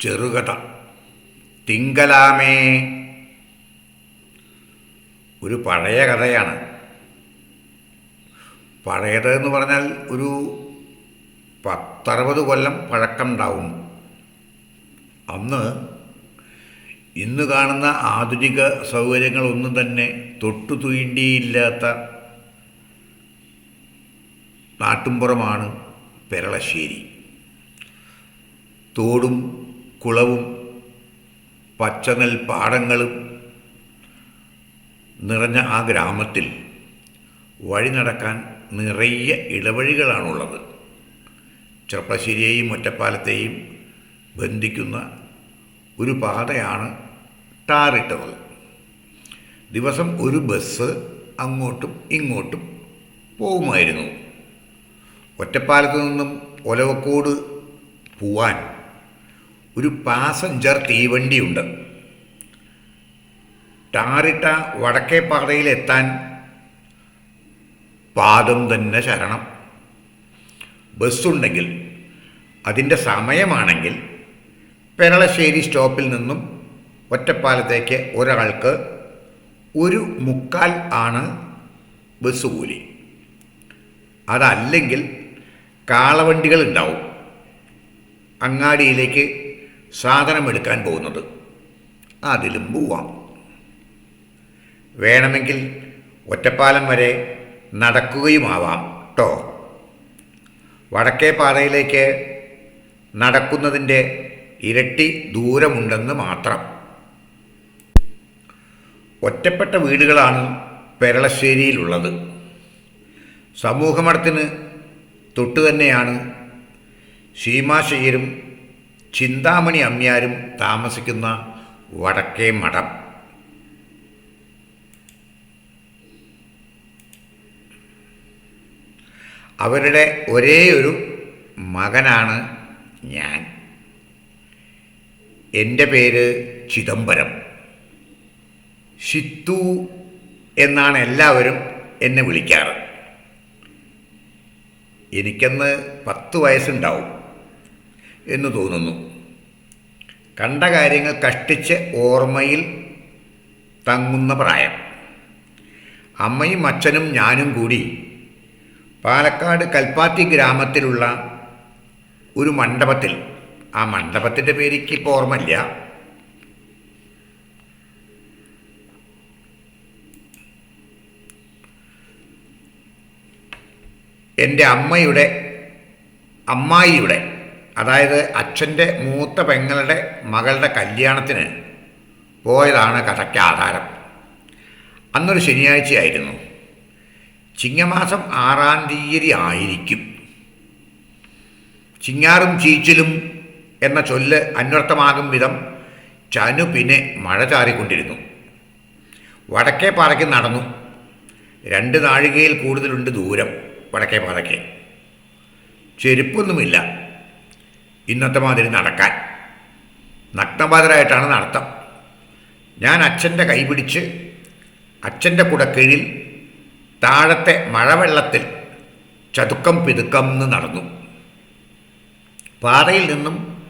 ചെറുകഥ. തിങ്കലാമേ. ഒരു പഴയ കഥയാണ്. പഴയത് എന്ന് പറഞ്ഞാൽ ഒരു പത്തറുപത് കൊല്ലം പഴക്കമുണ്ടാവും. അന്ന് ഇന്ന് കാണുന്ന ആധുനിക സൗകര്യങ്ങളൊന്നും തന്നെ തൊട്ടു തുയിണ്ടിയില്ലാത്ത നാട്ടുംപുറമാണ് പെരളശ്ശേരി. തോടും കുളവും പച്ചനെൽ പാടങ്ങളും നിറഞ്ഞ ആ ഗ്രാമത്തിൽ വഴി നടക്കാൻ നിറയെ ഇടവഴികളാണുള്ളത്. ചെർപ്പശ്ശേരിയെയും ഒറ്റപ്പാലത്തെയും ബന്ധിക്കുന്ന ഒരു പാതയാണ് ടാറിട്ടത്. ദിവസം ഒരു ബസ് അങ്ങോട്ടും ഇങ്ങോട്ടും പോകുമായിരുന്നു. ഒറ്റപ്പാലത്ത് നിന്നും ഒലവക്കോട് പോവാൻ ഒരു പാസഞ്ചർ തീവണ്ടിയുണ്ട്. ടാറിട്ട വടക്കേ പാതയിലെത്താൻ പാദം തന്നെ ശരണം. ബസ്സുണ്ടെങ്കിൽ അതിന്റെ സമയമാണെങ്കിൽ പെരളശ്ശേരി സ്റ്റോപ്പിൽ നിന്നും ഒറ്റപ്പാലത്തേക്ക് ഒരാൾക്ക് ഒരു മുക്കാൽ ആണ് ബസ് കൂലി. അതല്ലെങ്കിൽ കാളവണ്ടികൾ ഉണ്ടാവും അങ്ങാടിയിലേക്ക് സാധനം എടുക്കാൻ പോകുന്നത്. അതിലും പോവാം. വേണമെങ്കിൽ ഒറ്റപ്പാലം വരെ നടക്കുകയുമാവാം കേട്ടോ വടക്കേ പാതയിലേക്ക് നടക്കുന്നതിന്റെ ഇരട്ടി ദൂരമുണ്ടെന്ന് മാത്രം. ഒറ്റപ്പെട്ട വീടുകളാണ് പെരളശ്ശേരിയിലുള്ളത്. സമൂഹമഠത്തിന് തൊട്ടു തന്നെയാണ് ചിന്താമണി അമ്മ്യാരും താമസിക്കുന്ന വടക്കേ മഠം. അവരുടെ ഒരേ ഒരു മകനാണ് ഞാൻ. എന്റെ പേര് ചിദംബരം. ഷിത്തു എന്നാണ് എല്ലാവരും എന്നെ വിളിക്കാറ്. എനിക്കന്ന് പത്ത് വയസ്സുണ്ടാവും എന്ന് തോന്നുന്നു. കണ്ട കാര്യങ്ങൾ കഷ്ടിച്ച് ഓർമ്മയിൽ തങ്ങുന്ന പ്രായം. അമ്മയും അച്ഛനും ഞാനും കൂടി പാലക്കാട് കൽപ്പാത്തി ഗ്രാമത്തിലുള്ള ഒരു മണ്ഡപത്തിൽ ആ മണ്ഡപത്തിന്റെ പേരിക്ക് ഇപ്പോൾ ഓർമ്മയില്ല. എന്റെ അമ്മയുടെ അമ്മായിയുടെ അതായത് അച്ഛന്റെ മൂത്ത പെങ്ങളുടെ മകളുടെ കല്യാണത്തിന് പോയതാണ് കഥയ്ക്ക് ആധാരം. അന്നൊരു ശനിയാഴ്ചയായിരുന്നു. ചിങ്ങമാസം ആറാം തീയതി ആയിരിക്കും. ചിങ്ങാറും ചീച്ചിലും എന്ന ചൊല്ല് അന്വർത്ഥമാകും വിധം ചനു പിന്നെ മഴ ചാറിക്കൊണ്ടിരുന്നു. വടക്കേ പാറയ്ക്ക് നടന്നു. രണ്ട് നാഴികയിൽ കൂടുതലുണ്ട് ദൂരം വടക്കേ പാറയ്ക്ക് ചെരുപ്പൊന്നുമില്ല. ഇന്നത്തെ മാതിരി നടക്കാൻ. നഗ്നപാതരായിട്ടാണ് നടത്തം. ഞാൻ അച്ഛന്റെ കൈപിടിച്ച് അച്ഛന്റെ കുടക്കീഴിൽ താഴത്തെ മഴവെള്ളത്തിൽ ചതുക്കം പിതുക്കം എന്ന് നടന്നു. പാതയിൽ നിന്നും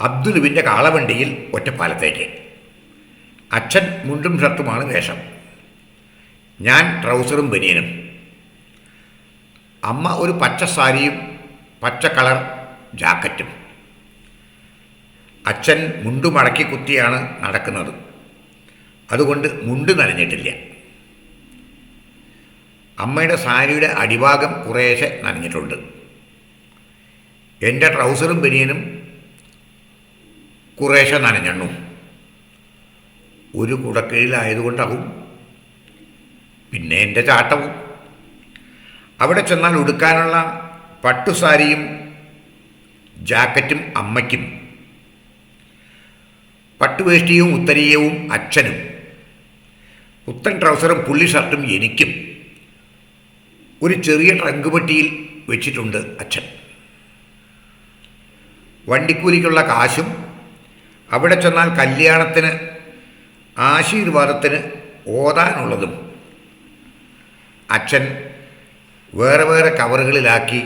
അബ്ദുലുവിന്റെ കാളവണ്ടിയിൽ ഒറ്റപ്പാലത്തേക്ക്. അച്ഛൻ മുണ്ടും ഷർട്ടുമാണ് വേഷം. ഞാൻ ട്രൗസറും ബനിയനും. അമ്മ ഒരു പച്ച സാരിയും പച്ച കളർ ജാക്കറ്റും. അച്ഛൻ മുണ്ടു മടക്കി കുത്തിയാണ് നടക്കുന്നത്. അതുകൊണ്ട് മുണ്ട് നനഞ്ഞിട്ടില്ല. അമ്മയുടെ സാരിയുടെ അടിഭാഗം കുറേശ്ശെ നനഞ്ഞിട്ടുണ്ട്. എന്റെ ട്രൗസറും ബനിയനും കുറേശ്ശെ നനഞ്ഞെണ്ണു. ഒരു കുടക്കീഴിലായതുകൊണ്ടാവും. പിന്നെ എന്റെ ചാട്ടവും. അവിടെ ചെന്നാൽ ഉടുക്കാനുള്ള പട്ടുസാരിയും ജാക്കറ്റും അമ്മയ്ക്കും. പട്ടുവേഷ്ടിയും ഉത്തരീയവും അച്ഛനും. പുത്തൻ ട്രൗസറും പുള്ളി ഷർട്ടും എനിക്കും. ഒരു ചെറിയ ട്രങ്ക് പെട്ടിയിൽ വെച്ചിട്ടുണ്ട് അച്ഛൻ. വണ്ടിക്കൂലിക്കുള്ള കാശും അവിടെ ചെന്നാൽ കല്യാണത്തിന് ആശീർവാദത്തിന് ഓതാനുള്ളതും. അച്ഛൻ വേറെ വേറെ കവറുകളിലാക്കി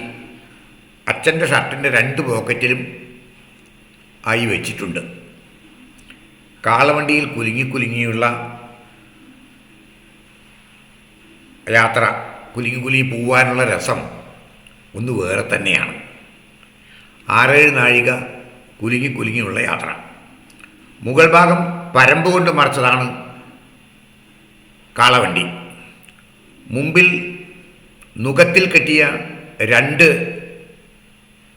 അച്ഛന്റെ ഷർട്ടിന്റെ രണ്ട് പോക്കറ്റിലും ആയി വെച്ചിട്ടുണ്ട്. കാളവണ്ടിയിൽ കുലുങ്ങി കുലുങ്ങിയുള്ള യാത്ര കുലുങ്ങി കുലുങ്ങി പോവാനുള്ള രസം ഒന്ന് വേറെ തന്നെയാണ്. ആറേഴ് നാഴിക കുലുങ്ങി കുലുങ്ങിയുള്ള യാത്ര. മുഗൾ ഭാഗം പരമ്പ് കൊണ്ട് മറച്ചതാണ് കാളവണ്ടി. മുമ്പിൽ നുഖത്തിൽ കെട്ടിയ രണ്ട്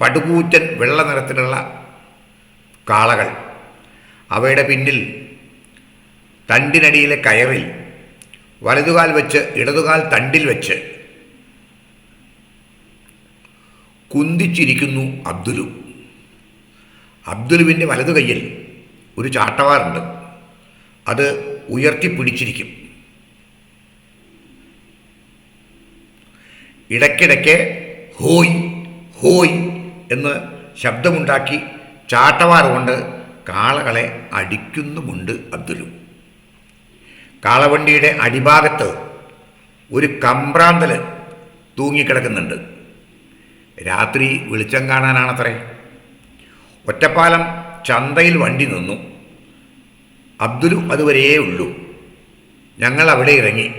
പടുകൂറ്റൻ വെള്ള നിറത്തിലുള്ള കാളകൾ. അവയുടെ പിന്നിൽ തണ്ടിനടിയിലെ കയറിൽ വലതുകാൽ വെച്ച് ഇടതുകാൽ തണ്ടിൽ വെച്ച് കുന്തിച്ചിരിക്കുന്നു അബ്ദുലു. അബ്ദുലുവിന്റെ വലതു കയ്യിൽ ഒരു ചാട്ടവാറുണ്ട്. അത് ഉയർത്തിപ്പിടിച്ചിരിക്കും ഇടയ്ക്കിടയ്ക്ക് ഹോയ് ഹോയ് എന്ന് ശബ്ദമുണ്ടാക്കി ചാട്ടവാർ കൊണ്ട് കാളകളെ അടിക്കുന്നുമുണ്ട് അബ്ദുലു. കാളവണ്ടിയുടെ അടിഭാഗത്ത് ഒരു കമ്പ്രാന്തൽ തൂങ്ങിക്കിടക്കുന്നുണ്ട്. രാത്രി വെളിച്ചം കാണാനാണത്രേ. ഒറ്റപ്പാലം ചന്തയിൽ വണ്ടി നിന്നു. അബ്ദുലു അതുവരെയേ ഉള്ളൂ. ഞങ്ങൾ അവിടെ ഇറങ്ങി.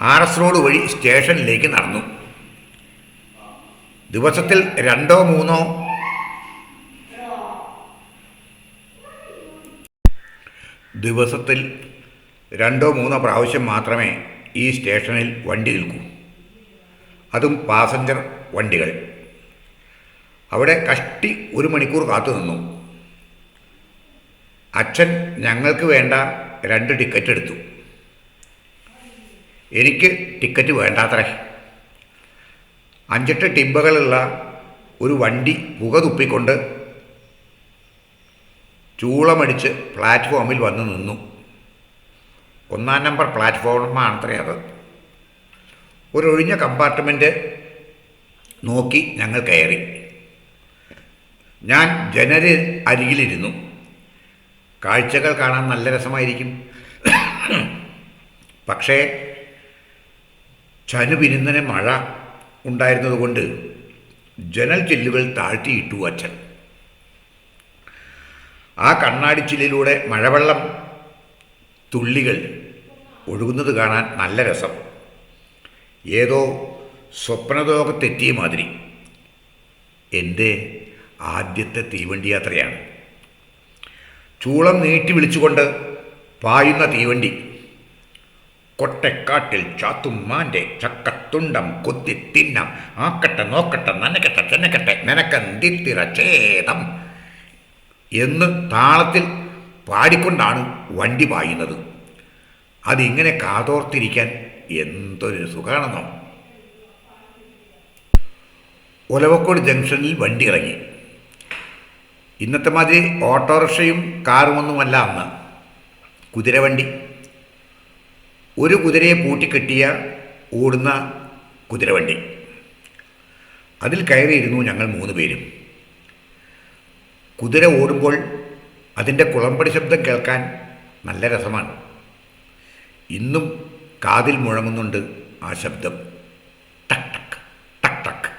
ആർ എസ് റോഡ് വഴി സ്റ്റേഷനിലേക്ക് നടന്നു. ദിവസത്തിൽ രണ്ടോ മൂന്നോ? ദിവസത്തിൽ രണ്ടോ മൂന്നോ പ്രാവശ്യം മാത്രമേ ഈ സ്റ്റേഷനിൽ വണ്ടി നിൽക്കൂ. അതും പാസഞ്ചർ വണ്ടികൾ. അവിടെ കഷ്ടി ഒരു മണിക്കൂർ കാത്തു നിന്നു. അച്ഛൻ ഞങ്ങൾക്ക് വേണ്ട രണ്ട് ടിക്കറ്റ് എടുത്തു. എനിക്ക് ടിക്കറ്റ് വേണ്ടാത്രേ അഞ്ചെട്ട് ടിബകളുള്ള ഒരു വണ്ടി പുക തുപ്പിക്കൊണ്ട് ചൂളമടിച്ച് പ്ലാറ്റ്ഫോമിൽ വന്ന് നിന്നു. ഒന്നാം നമ്പർ പ്ലാറ്റ്ഫോമാണത്രേ അത്. ഒരൊഴിഞ്ഞ കമ്പാർട്ട്മെന്റ് നോക്കി ഞങ്ങൾ കയറി. ഞാൻ ജനല അരികിലിരുന്നു. കാഴ്ചകൾ കാണാൻ നല്ല രസമായിരിക്കും. പക്ഷേ ചനുപിരുന്നനെ മഴ ഉണ്ടായിരുന്നതുകൊണ്ട് ജനൽ ചില്ലുകൾ താഴ്ത്തിയിട്ടു അച്ഛൻ. ആ കണ്ണാടി ചില്ലിലൂടെ മഴവെള്ളം തുള്ളികൾ ഒഴുകുന്നത് കാണാൻ നല്ല രസം. ഏതോ സ്വപ്നലോകത്തെത്തിയ മാതിരി. എന്റെ ആദ്യത്തെ തീവണ്ടി യാത്രയാണ്. ചൂളം നീട്ടി വിളിച്ചുകൊണ്ട് പായുന്ന തീവണ്ടി. കൊട്ടക്കാട്ടിൽ ചാത്തുമ്മാന്റെ ചക്കത്തുണ്ടം കുത്തി തിന്നം. ആക്കട്ടെ നോക്കട്ടെ നനക്കട്ടെ ചെന്നക്കട്ടെ നനക്കന്തിത്തിര ഛേദം എന്ന് താളത്തിൽ പാടിക്കൊണ്ടാണ് വണ്ടി പായുന്നത്. അതിങ്ങനെ കാതോർത്തിരിക്കാൻ എന്തൊരു സുഖമാണെന്നോ ഒലവക്കോട് ജംഗ്ഷനിൽ വണ്ടി ഇറങ്ങി. ഇന്നത്തെ മാതിരി ഓട്ടോറിക്ഷയും കാറുമൊന്നുമല്ല അന്ന്. കുതിരവണ്ടി. ഒരു കുതിരയെ പൂട്ടിക്കെട്ടിയ ഓടുന്ന കുതിരവണ്ടി. അതിൽ കയറിയിരുന്നു ഞങ്ങൾ മൂന്ന് പേരും. കുതിര ഓടുമ്പോൾ അതിന്റെ കുളമ്പടി ശബ്ദം കേൾക്കാൻ നല്ല രസമാണ്. ഇന്നും കാതിൽ മുഴങ്ങുന്നുണ്ട് ആ ശബ്ദം. ടക് ടക് ടക് ടക്.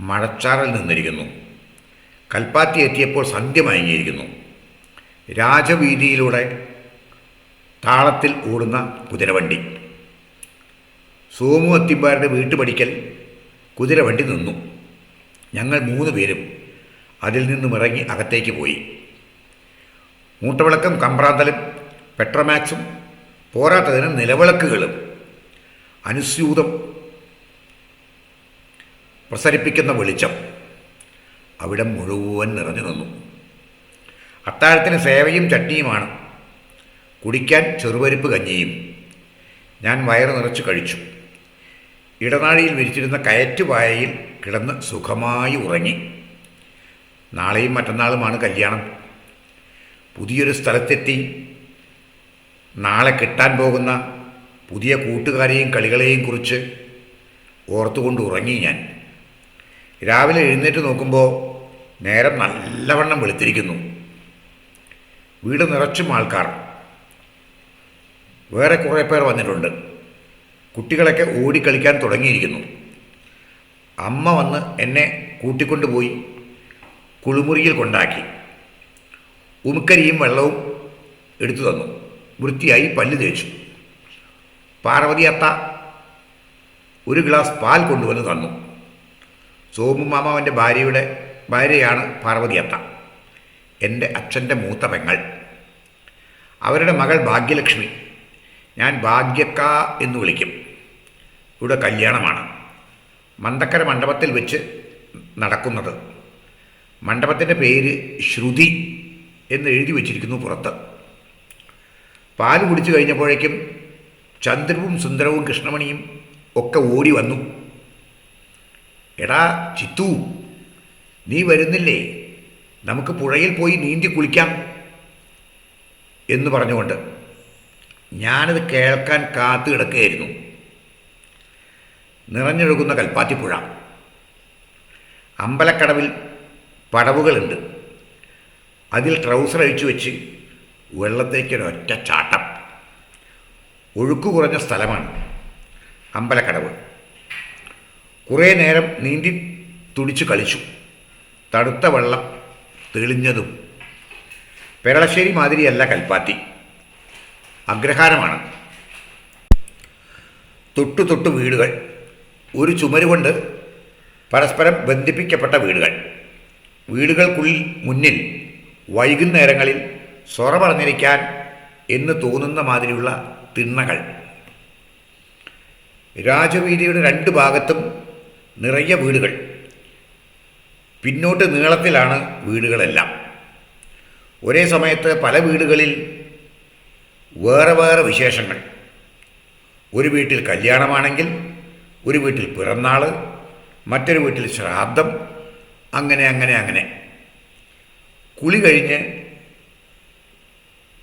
മഴച്ചാറൽ നിന്നിരിക്കുന്നു. കൽപ്പാത്തി എത്തിയപ്പോൾ സന്ധ്യ മയങ്ങിയിരിക്കുന്നു. രാജവീതിയിലൂടെ താളത്തിൽ ഓടുന്ന കുതിരവണ്ടി. സോമു അത്തിമ്പാരുടെ വീട്ടുപടിക്കൽ കുതിരവണ്ടി നിന്നു. ഞങ്ങൾ മൂന്ന് പേരും അതിൽ നിന്നും ഇറങ്ങി അകത്തേക്ക് പോയി. മൂട്ടവിളക്കും കമ്പ്രാന്തലും പെട്രമാക്സും പോരാത്തതിന് നിലവിളക്കുകളും അനുസ്യൂതം പ്രസരിപ്പിക്കുന്ന വെളിച്ചം അവിടെ മുഴുവൻ നിറഞ്ഞു നിന്നു. അത്താഴത്തിന് സേവയും ചട്നിയുമാണ് കുടിക്കാൻ ചെറുപരിപ്പ് കഞ്ഞിയും. ഞാൻ വയറ് നിറച്ച് കഴിച്ചു. ഇടനാഴിയിൽ വിരിച്ചിരുന്ന കയറ്റുപായയിൽ കിടന്ന് സുഖമായി ഉറങ്ങി. നാളെയും മറ്റന്നാളുമാണ് കല്യാണം. പുതിയൊരു സ്ഥലത്തെത്തി നാളെ കിട്ടാൻ പോകുന്ന പുതിയ കൂട്ടുകാരെയും കളികളെയും കുറിച്ച് ഓർത്തുകൊണ്ട് ഉറങ്ങി ഞാൻ. രാവിലെ എഴുന്നേറ്റ് നോക്കുമ്പോൾ നേരം നല്ലവണ്ണം വെളുത്തിരിക്കുന്നു. വീട് നിറച്ചും ആൾക്കാർ. വേറെ കുറേ പേർ വന്നിട്ടുണ്ട്. കുട്ടികളൊക്കെ ഓടിക്കളിക്കാൻ തുടങ്ങിയിരിക്കുന്നു. അമ്മ വന്ന് എന്നെ കൂട്ടിക്കൊണ്ടുപോയി കുളിമുറിയിൽ കൊണ്ടാക്കി. ഉമുക്കരിയും വെള്ളവും എടുത്തു തന്നു. വൃത്തിയായി പല്ല് തേച്ചു. പാർവതി അത്ത ഒരു ഗ്ലാസ് പാൽ കൊണ്ടുവന്ന് തന്നു. സോമു മാമാവന്റെ ഭാര്യയുടെ ഭാര്യയാണ് പാർവതി അത്ത. എന്റെ അച്ഛന്റെ മൂത്ത പെങ്ങൾ. അവരുടെ മകൾ ഭാഗ്യലക്ഷ്മി. ഞാൻ ഭാഗ്യക്ക എന്ന് വിളിക്കും. ഇവിടെ കല്യാണമാണ്. മന്തക്കര മണ്ഡപത്തിൽ വെച്ച് നടക്കുന്നത്. മണ്ഡപത്തിന്റെ പേര് ശ്രുതി എന്ന് എഴുതി വച്ചിരിക്കുന്നു പുറത്ത്. പാൽ കുടിച്ചു കഴിഞ്ഞപ്പോഴേക്കും ചന്ദ്രവും സുന്ദരവും കൃഷ്ണമണിയും ഒക്കെ ഓടി വന്നു. എടാ ചിത്തു നീ വരുന്നില്ലേ? നമുക്ക് പുഴയിൽ പോയി നീന്തി കുളിക്കാം എന്ന് പറഞ്ഞുകൊണ്ട് ഞാനത് കേൾക്കാൻ കാത്തു കിടക്കുകയായിരുന്നു. നിറഞ്ഞൊഴുകുന്ന കൽപ്പാത്തിപ്പുഴ. അമ്പലക്കടവിൽ പടവുകളുണ്ട്. അതിൽ ട്രൗസർ അഴിച്ചു വെച്ച് വെള്ളത്തേക്കൊരൊറ്റ ചാട്ടം. ഒഴുക്ക് കുറഞ്ഞ സ്ഥലമാണ് അമ്പലക്കടവ്. കുറേ നേരം നീന്തി തുടിച്ചു കളിച്ചു. തണുത്ത വെള്ളം തെളിഞ്ഞതും. പെരളശ്ശേരി മാതിരിയല്ല കൽപ്പാത്തി. അഗ്രഹാരമാണ്. തൊട്ടു തൊട്ടു വീടുകൾ. ഒരു ചുമരുകൊണ്ട് പരസ്പരം ബന്ധിപ്പിക്കപ്പെട്ട വീടുകൾ. വീടുകൾക്കുള്ളിൽ മുന്നിൽ വൈകുന്നേരങ്ങളിൽ സ്വറ പറഞ്ഞിരിക്കാൻ എന്ന് തോന്നുന്ന മാതിരിയുള്ള തിണ്ണകൾ. രാജവീതിയുടെ രണ്ട് ഭാഗത്തും നിറയെ വീടുകൾ. പിന്നോട്ട് നീളത്തിലാണ് വീടുകളെല്ലാം. ഒരേ സമയത്ത് പല വീടുകളിൽ വേറെ വേറെ വിശേഷങ്ങൾ. ഒരു വീട്ടിൽ കല്യാണമാണെങ്കിൽ ഒരു വീട്ടിൽ പിറന്നാൾ മറ്റൊരു വീട്ടിൽ ശ്രാദ്ധം അങ്ങനെ അങ്ങനെ അങ്ങനെ. കുളി കഴിഞ്ഞ്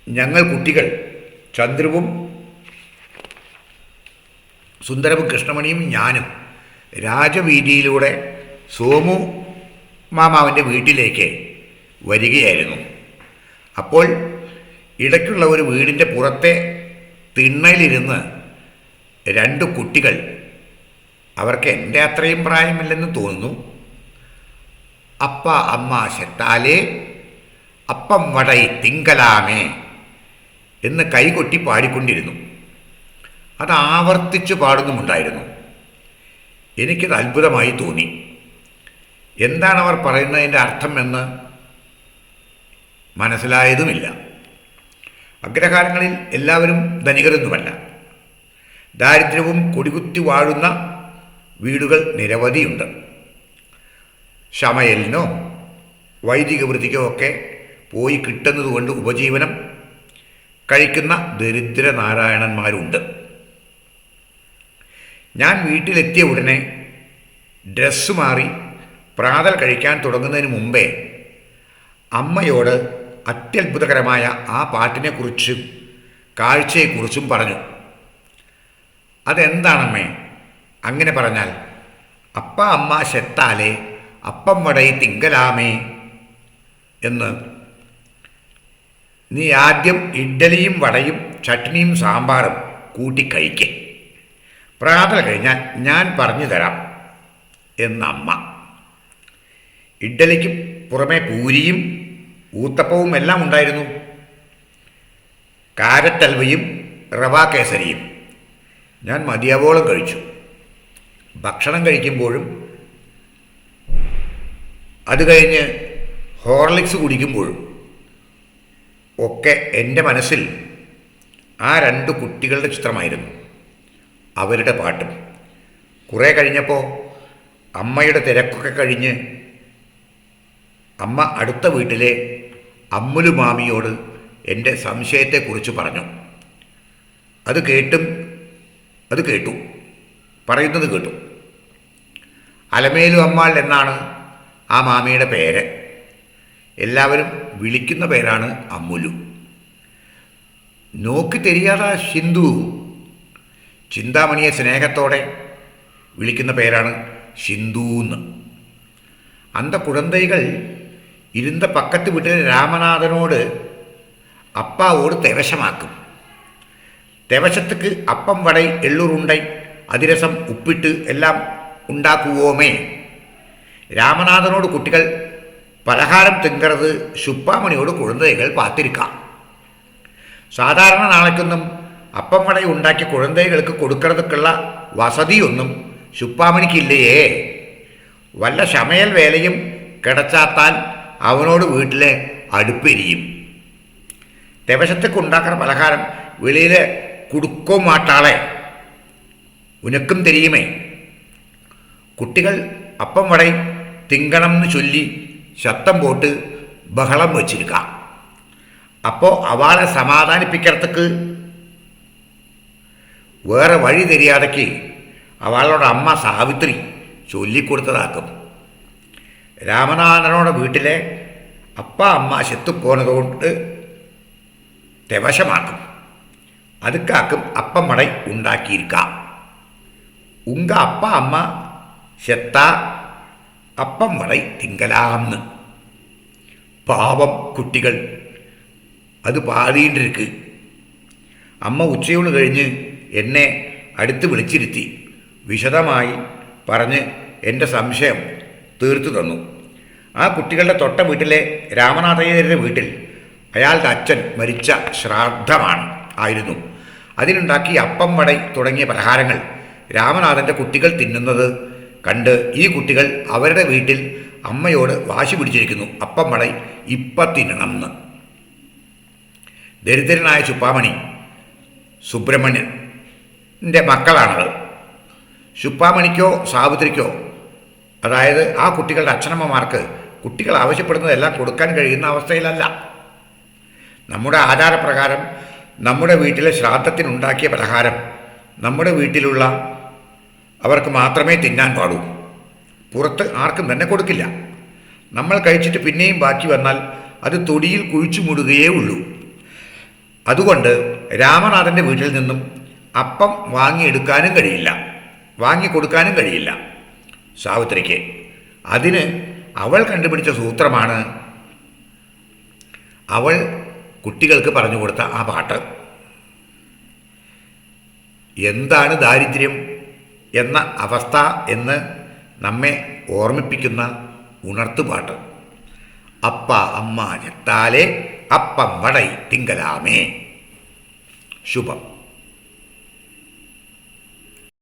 ഞങ്ങൾ കുട്ടികൾ ചന്ദ്രുവും സുന്ദരവും കൃഷ്ണമണിയും ഞാനും രാജവീതിയിലൂടെ സോമു മാമാവിന്റെ വീട്ടിലേക്ക് വരികയായിരുന്നു. അപ്പോൾ ഇടയ്ക്കുള്ള ഒരു വീടിന്റെ പുറത്തെ തിണ്ണയിലിരുന്ന് രണ്ട് കുട്ടികൾ അവർക്ക് എന്റെ അത്രയും പ്രായമില്ലെന്ന് തോന്നുന്നു. അപ്പ അമ്മ ശെത്താലേ അപ്പം വടൈ തിങ്കലാമേ എന്ന് കൈകൊട്ടി പാടിക്കൊണ്ടിരുന്നു. അത് ആവർത്തിച്ചു പാടുന്നുമുണ്ടായിരുന്നു. എനിക്കത് അത്ഭുതമായി തോന്നി. എന്താണ് അവർ പറയുന്നതിന്റെ അർത്ഥം എന്ന് മനസ്സിലായതുമില്ല. അഗ്രഹാരങ്ങളിൽ എല്ലാവരും ധനികരൊന്നുമല്ല. ദാരിദ്ര്യവും കൊടികുത്തി വാഴുന്ന വീടുകൾ നിരവധിയുണ്ട്. ശമയലിനോ വൈദിക വൃത്തിക്കോ ഒക്കെ പോയി കിട്ടുന്നതുകൊണ്ട് ഉപജീവനം കഴിക്കുന്ന ദരിദ്ര നാരായണന്മാരുണ്ട് ഞാൻ വീട്ടിലെത്തിയ ഉടനെ ഡ്രസ്സ് മാറി പ്രാതൽ കഴിക്കാൻ തുടങ്ങുന്നതിന് മുമ്പേ അമ്മയോട് അത്യത്ഭുതകരമായ ആ പാട്ടിനെക്കുറിച്ചും കാഴ്ചയെക്കുറിച്ചും പറഞ്ഞു. അതെന്താണമ്മേ? അങ്ങനെ പറഞ്ഞാൽ അപ്പ അമ്മ ശെത്താലേ അപ്പം വടയി തിങ്കലാമേ എന്ന്. നീ ആദ്യം ഇഡ്ഡലിയും വടയും ചട്നിയും സാമ്പാറും കൂട്ടി കഴിക്കേ. പ്രാതൽ കഴിഞ്ഞാൽ ഞാൻ പറഞ്ഞു തരാം എന്നമ്മ. ഇഡ്ഡലിക്ക് പുറമെ പൂരിയും ഊത്തപ്പവും എല്ലാം ഉണ്ടായിരുന്നു. കാരറ്റൽവയും റവാ കേസരിയും. ഞാൻ മതിയാവോളം കഴിച്ചു. ഭക്ഷണം കഴിക്കുമ്പോഴും അത് കഴിഞ്ഞ് ഹോർലിക്സ് കുടിക്കുമ്പോഴും ഒക്കെ എന്റെ മനസ്സിൽ ആ രണ്ട് കുട്ടികളുടെ ചിത്രമായിരുന്നു. അവരുടെ പാട്ടും. കുറേ കഴിഞ്ഞപ്പോൾ അമ്മയുടെ തിരക്കൊക്കെ കഴിഞ്ഞ് അമ്മ അടുത്ത വീട്ടിലെ അമ്മുലു മാമിയോട് എന്റെ സംശയത്തെക്കുറിച്ച് പറഞ്ഞു. അത് കേട്ടും അത് കേട്ടു. പറയുന്നത് കേട്ടു. അലമേലു അമ്മാൾ എന്നാണ് ആ മാമിയുടെ പേര്. എല്ലാവരും വിളിക്കുന്ന പേരാണ് അമ്മുലു. നോക്കി തെരിയാതാ ഷിന്ദു. ചിന്താമണിയെ സ്നേഹത്തോടെ വിളിക്കുന്ന പേരാണ് ഷിന്ദൂന്ന്. അന്ത കുഴന്തൈകൾ ഇരുന്ന പക്കത്ത് വീട്ടിലെ രാമനാഥനോട് അപ്പാവോട് തെവശമാക്കും. തെവശത്തേക്ക് അപ്പം വടൈ എള്ളുറുണ്ടൈ അതിരസം ഉപ്പിട്ട് എല്ലാം ഉണ്ടാക്കുവോമേ. രാമനാഥനോട് കുട്ടികൾ പലഹാരം തിങ്കറത് ശുപ്പാമണിയോട് കുഴന്തകൾ പാത്തിരിക്കാം. സാധാരണ നാളേക്കൊന്നും അപ്പം വട ഉണ്ടാക്കി കുഴന്തകൾക്ക് കൊടുക്കുന്നതൊക്കെയുള്ള വസതിയൊന്നും ശുപ്പാമണിക്കില്ലയേ വല്ല ശമയൽ വേലയും കിടച്ചാത്താൽ അവനോട് വീട്ടിലെ അടുപ്പെരിയും ദിവസത്തേക്ക് ഉണ്ടാക്കുന്ന പലഹാരം വെളിയിൽ കുടുക്കോ മാട്ടാളെ ഉനക്കും തെരിയുമേ. കുട്ടികൾ അപ്പം വടയിൽ തിങ്കണം എന്ന് ചൊല്ലി ശബ്ദം പോട്ട് ബഹളം വെച്ചിരിക്ക. അപ്പോൾ അവളെ സമാധാനിപ്പിക്കത്തക്ക് വേറെ വഴി തരിയാതയ്ക്ക് അവളോട് അമ്മ സാവിത്രി ചൊല്ലിക്കൊടുത്തതാക്കും. രാമനാഥനോടെ വീട്ടിലെ അപ്പ അമ്മ ചെത്തുപോനതുകൊണ്ട് തെവശമാക്കും അതുക്കാക്കും അപ്പം മടை ഉണ്ടാക്കിയിരിക്കാം ഉങ്ക അപ്പ അമ്മ செத்த അപ്പം വടை തിങ്കലാന്ന് പാവം കുട്ടികൾ അത് പാടിയിട്ടിരിക്ക് അമ്മ ഉച്ചയൂണ് കഴിഞ്ഞ് എന്നെ അടുത്ത് വിളിച്ചിരുത്തി വിശദമായി പറഞ്ഞ് എൻ്റെ സംശയം തീർത്തു തന്നു. ആ കുട്ടികളുടെ തൊട്ട വീട്ടിലെ രാമനാഥയ്യരുടെ വീട്ടിൽ അയാളുടെ അച്ഛൻ മരിച്ച ശ്രാദ്ധമാണ് ആയിരുന്നു. അതിനുണ്ടാക്കി അപ്പം വട തുടങ്ങിയ പലഹാരങ്ങൾ രാമനാഥന്റെ കുട്ടികൾ തിന്നുന്നത് കണ്ട് ഈ കുട്ടികൾ അവരുടെ വീട്ടിൽ അമ്മയോട് വാശി പിടിച്ചിരിക്കുന്നു. അപ്പം വട ഇപ്പം തിന്നണം എന്ന് ദരിദ്രനായ ചുപ്പാമണി സുബ്രഹ്മണ്യന്റെ മക്കളാണത് ശുപ്പാമണിക്കോ സാവിത്രിക്കോ അതായത് ആ കുട്ടികളുടെ അച്ഛനമ്മമാർക്ക് കുട്ടികൾ ആവശ്യപ്പെടുന്നതെല്ലാം കൊടുക്കാൻ കഴിയുന്ന അവസ്ഥയിലല്ല. നമ്മുടെ ആചാരപ്രകാരം നമ്മുടെ വീട്ടിലെ ശ്രാദ്ധത്തിനുണ്ടാക്കിയ പലഹാരം നമ്മുടെ വീട്ടിലുള്ള അവർക്ക് മാത്രമേ തിന്നാൻ പാടൂ. പുറത്ത് ആർക്കും തന്നെ കൊടുക്കില്ല. നമ്മൾ കഴിച്ചിട്ട് പിന്നെയും ബാക്കി വന്നാൽ അത് തൊടിയിൽ കുഴിച്ചു മൂടുകയേ ഉള്ളൂ. അതുകൊണ്ട് രാമനാഥന്റെ വീട്ടിൽ നിന്നും അപ്പം വാങ്ങിയെടുക്കാനും കഴിയില്ല. വാങ്ങിക്കൊടുക്കാനും കഴിയില്ല. സാവിത്രിക്ക്. അതിന് അവൾ കണ്ടുപിടിച്ച സൂത്രമാണ് അവൾ കുട്ടികൾക്ക് പറഞ്ഞു കൊടുത്ത ആ പാട്ട്. എന്താണ് ദാരിദ്ര്യം എന്ന അവസ്ഥ എന്ന് നമ്മെ ഓർമ്മിപ്പിക്കുന്ന ഉണർത്തുപാട്ട് അപ്പ അമ്മ ഞെട്ടാലേ അപ്പം വടൈ തിങ്കലാമേ. ശുഭം.